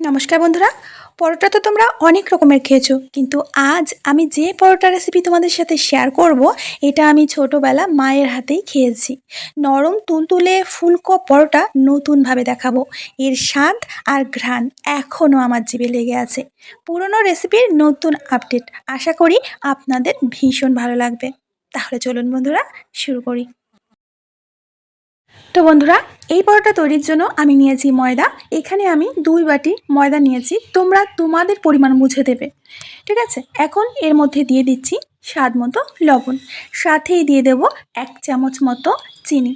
নমস্কার বন্ধুরা, পরোটা তো তোমরা অনেক রকমের খেয়েছো, কিন্তু আজ আমি যে পরোটা রেসিপি তোমাদের সাথে শেয়ার করব, এটা আমি ছোটোবেলা মায়ের হাতেই খেয়েছি। নরম তুলতুলে ফুলকো পরোটা নতুনভাবে দেখাবো। এর স্বাদ আর ঘ্রাণ এখনও আমার জিভে লেগে আছে। পুরনো রেসিপির নতুন আপডেট আশা করি আপনাদের ভীষণ ভালো লাগবে। তাহলে চলুন বন্ধুরা, শুরু করি। তো বন্ধুরা, এই পরোটা তৈরির জন্য আমি নিয়েছি ময়দা। এখানে আমি দুই বাটি ময়দা নিয়েছি। তোমরা তোমাদের পরিমাণ বুঝে দেবে। ঠিক আছে? এখন এর মধ্যে দিয়ে দিচ্ছি স্বাদ মতো লবণ। সাথেই দিয়ে দেব এক চামচ মতো চিনি।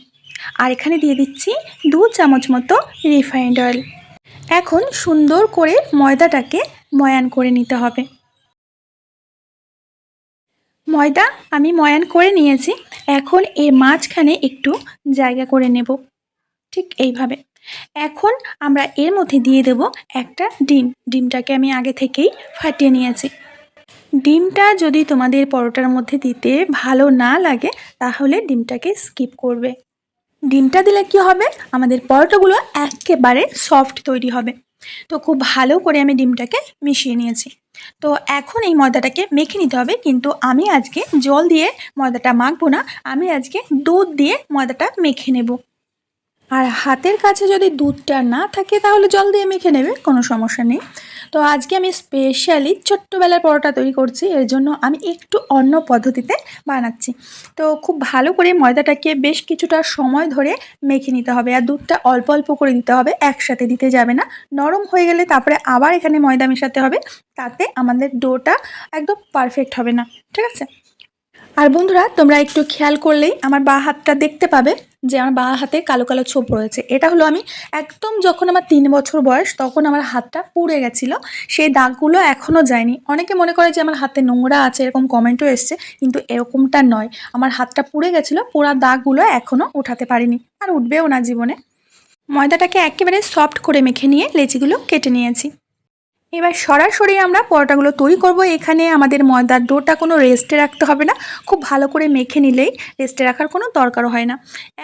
আর এখানে দিয়ে দিচ্ছি দু চামচ মতো রিফাইন্ড অয়েল। এখন সুন্দর করে ময়দাটাকে ময়ান করে নিতে হবে। ময়দা আমি ময়ান করে নিয়েছি। এখন এর মাঝখানে একটু জায়গা করে নেব। ঠিক এইভাবে। এখন আমরা এর মধ্যে দিয়ে দেব একটা ডিম। ডিমটাকে আমি আগে থেকেই ফাটিয়ে নিয়েছি। ডিমটা যদি তোমাদের পরোটার মধ্যে দিতে ভালো না লাগে, তাহলে ডিমটাকে স্কিপ করবে। ডিমটা দিলে কি হবে? আমাদের পরোটাগুলো একেবারে সফট তৈরি হবে। তো খুব ভালো করে আমি ডিমটাকে মিশিয়ে নিয়েছি। তো এখন এই ময়দাটাকে মেখে নিতে হবে। কিন্তু আমি আজকে জল দিয়ে ময়দাটা মাখবো না। আমি আজকে দুধ দিয়ে ময়দাটা মেখে নেব। আর হাতের কাছে যদি দুধটা না থাকে, তাহলে জল দিয়ে মেখে নেবে, কোনো সমস্যা নেই। তো আজকে আমি স্পেশালি ছোট্টবেলার পরোটা তৈরি করছি। এর জন্য আমি একটু অন্য পদ্ধতিতে বানাচ্ছি। তো খুব ভালো করে ময়দাটাকে বেশ কিছুটা সময় ধরে মেখে নিতে হবে আর দুধটা অল্প অল্প করে দিতে হবে, একসাথে দিতে যাবে না। নরম হয়ে গেলে তারপরে আবার এখানে ময়দা মেশাতে হবে, তাতে আমাদের ডোটা একদম পারফেক্ট হবে না। ঠিক আছে? আর বন্ধুরা, তোমরা একটু খেয়াল করলেই আমার বা হাতটা দেখতে পাবে যে আমার বা হাতে কালো কালো ছোপ রয়েছে। এটা হলো আমি একদম যখন আমার তিন বছর বয়স তখন আমার হাতটা পুড়ে গেছিল। সেই দাগগুলো এখনও যায়নি। অনেকে মনে করে যে আমার হাতে নোংরা আছে, এরকম কমেন্টও এসছে, কিন্তু এরকমটা নয়। আমার হাতটা পুড়ে গেছিল, পোড়া দাগগুলো এখনও উঠাতে পারিনি। আর উঠবেও না জীবনে। ময়দাটাকে একেবারে সফট করে মেখে নিয়ে লেচিগুলো কেটে নিয়েছি। এবার সরাসরি আমরা পরোটাগুলো তৈরি করব। এখানে আমাদের ময়দার ডোটা কোনো রেস্টে রাখতে হবে না। খুব ভালো করে মেখে নিলেই রেস্টে রাখার কোনো দরকারও হয় না।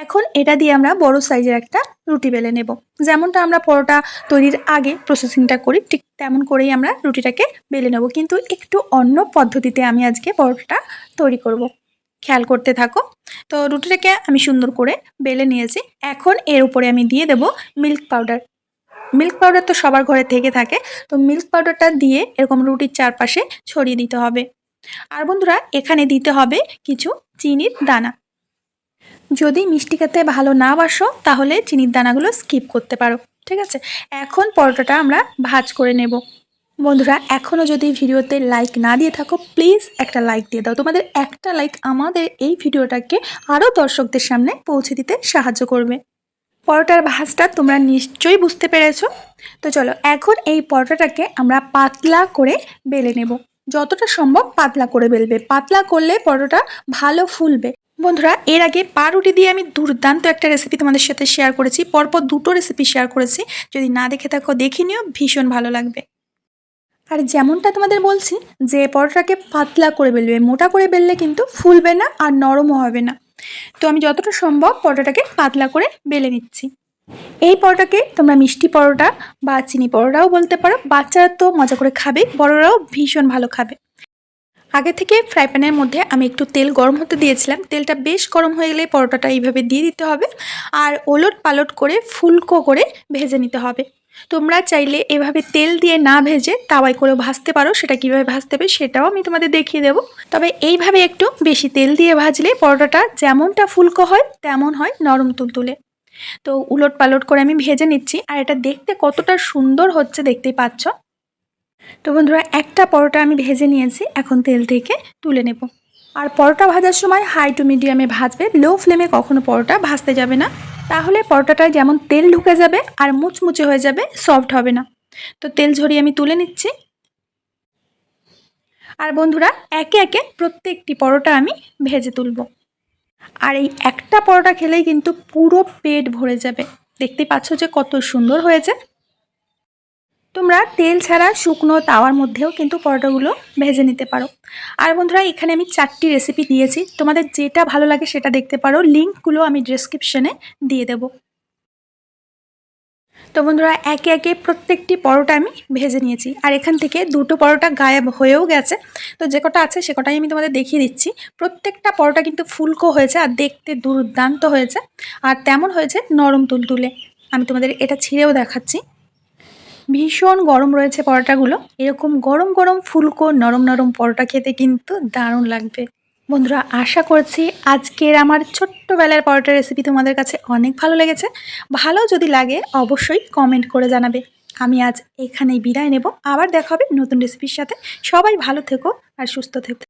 এখন এটা দিয়ে আমরা বড় সাইজের একটা রুটি বেলে নেব। যেমনটা আমরা পরোটা তৈরির আগে প্রসেসিংটা করি, ঠিক তেমন করেই আমরা রুটিটাকে বেলে নেব। কিন্তু একটু অন্য পদ্ধতিতে আমি আজকে পরোটাটা তৈরি করব। খেয়াল করতে থাকো। তো রুটিটাকে আমি সুন্দর করে বেলে নিয়েছি। এখন এর উপরে আমি দিয়ে দেব মিল্ক পাউডার মিল্ক পাউডার তো সবার ঘরে থেকে থাকে, তো মিল্ক পাউডারটা দিয়ে এরকম রুটির চারপাশে ছড়িয়ে দিতে হবে। আর বন্ধুরা, এখানে দিতে হবে কিছু চিনির দানা। যদি মিষ্টি খেতে ভালো না বাসো, তাহলে চিনির দানাগুলো স্কিপ করতে পারো, ঠিক আছে? এখন পরোটাটা আমরা ভাজ করে নেব। বন্ধুরা এখনও যদি ভিডিওতে লাইক না দিয়ে থাকো প্লিজ একটা লাইক দিয়ে দাও। তোমাদের একটা লাইক আমাদের এই ভিডিওটাকে আরও দর্শকদের সামনে পৌঁছে দিতে সাহায্য করবে। পরোটার ভাজটা তোমরা নিশ্চয়ই বুঝতে পেরেছ। তো চলো, এখন এই পরোটাটাকে আমরা পাতলা করে বেলে নেব। যতটা সম্ভব পাতলা করে বেলবে। পাতলা করলে পরোটা ভালো ফুলবে। বন্ধুরা, এর আগে পাউরুটি দিয়ে আমি দুর্দান্ত একটা রেসিপি তোমাদের সাথে শেয়ার করেছি। পরপর দুটো রেসিপি শেয়ার করেছি। যদি না দেখে থাকো, দেখে নিও, ভীষণ ভালো লাগবে। আর যেমনটা তোমাদের বলছি, যে পরোটাকে পাতলা করে বেলবে, মোটা করে বেললে কিন্তু ফুলবে না আর নরমও হবে না। তো আমি যতটা সম্ভব পরোটাটাকে পাতলা করে বেলে নিচ্ছি। এই পরোটাকে তোমরা মিষ্টি পরোটা বা চিনি পরোটাও বলতে পারো, বাচ্চারা তো মজা করে খাবে, বড়রাও ভীষণ ভালো খাবে। আগে থেকে ফ্রাই প্যানের মধ্যে আমি একটু তেল গরম হতে দিয়েছিলাম, তেলটা বেশ গরম হয়ে গেলে পরোটাটা এইভাবে দিয়ে দিতে হবে, আর ওলট পালট করে ফুলকো করে ভেজে নিতে হবে। তোমরা চাইলে এভাবে তেল দিয়ে না ভেজে তাওয়াই করে ভাজতে পারো, সেটা কীভাবে ভাজতে হবে সেটাও আমি তোমাদের দেখিয়ে দেবো। তবে এইভাবে একটু বেশি তেল দিয়ে ভাজলে পরোটাটা যেমনটা ফুলকো হয়, তেমন হয় নরম তুলতুলে। তো উলট পালট করে আমি ভেজে নিচ্ছি, আর এটা দেখতে কতটা সুন্দর হচ্ছে দেখতেই পাচ্ছ। তো বন্ধুরা, একটা পরোটা আমি ভেজে নিয়েছি, এখন তেল থেকে তুলে নেব। আর পরোটা ভাজার সময় হাই টু মিডিয়ামে ভাজবে, লো ফ্লেমে কখনো পরোটা ভাজতে যাবে না। তাহলে পরোটাটায় যেমন তেল ঢুকে যাবে আর মুচমুচে হয়ে যাবে সফট হবে না। তো তেল ঝরিয়ে আমি তুলে নিচ্ছি। আর বন্ধুরা, একে একে প্রত্যেকটি পরোটা আমি ভেজে তুলব। আর এই একটা পরোটা খেলেই কিন্তু পুরো পেট ভরে যাবে। দেখতে পাচ্ছ যে কত সুন্দর হয়েছে। তোমরা তেল ছাড়া শুকনো তাওয়ার মধ্যেও কিন্তু পরোটাগুলো ভেজে নিতে পারো। আর বন্ধুরা, এখানে আমি চারটি রেসিপি দিয়েছি। তোমাদের যেটা ভালো লাগে সেটা দেখতে পারো। লিঙ্কগুলো আমি ডিসক্রিপশনে দিয়ে দেব। তো বন্ধুরা, একে একে প্রত্যেকটি পরোটা আমি ভেজে নিয়েছি। আর এখান থেকে দুটো পরোটা গায়েব হয়েও গেছে। তো যে কটা আছে সে কটাই আমি তোমাদের দেখিয়ে দিচ্ছি। প্রত্যেকটা পরোটা কিন্তু ফুলকো হয়েছে আর দেখতে দুর্দান্ত হয়েছে। আর তেমন হয়েছে নরম তুলতুলে। আমি তোমাদের এটা ছিঁড়েও দেখাচ্ছি। ভীষণ গরম রয়েছে পরোটাগুলো। এরকম গরম গরম ফুলকো, নরম নরম পরোটা খেতে কিন্তু দারুণ লাগবে। বন্ধুরা, আশা করছি আজকের আমার ছোট্টবেলার পরোটা রেসিপি তোমাদের কাছে অনেক ভালো লেগেছে। ভালো যদি লাগে, অবশ্যই কমেন্ট করে জানাবে। আমি আজ এখানেই বিদায় নেব। আবার দেখা হবে নতুন রেসিপির সাথে। সবাই ভালো থেকো আর সুস্থ থেকো।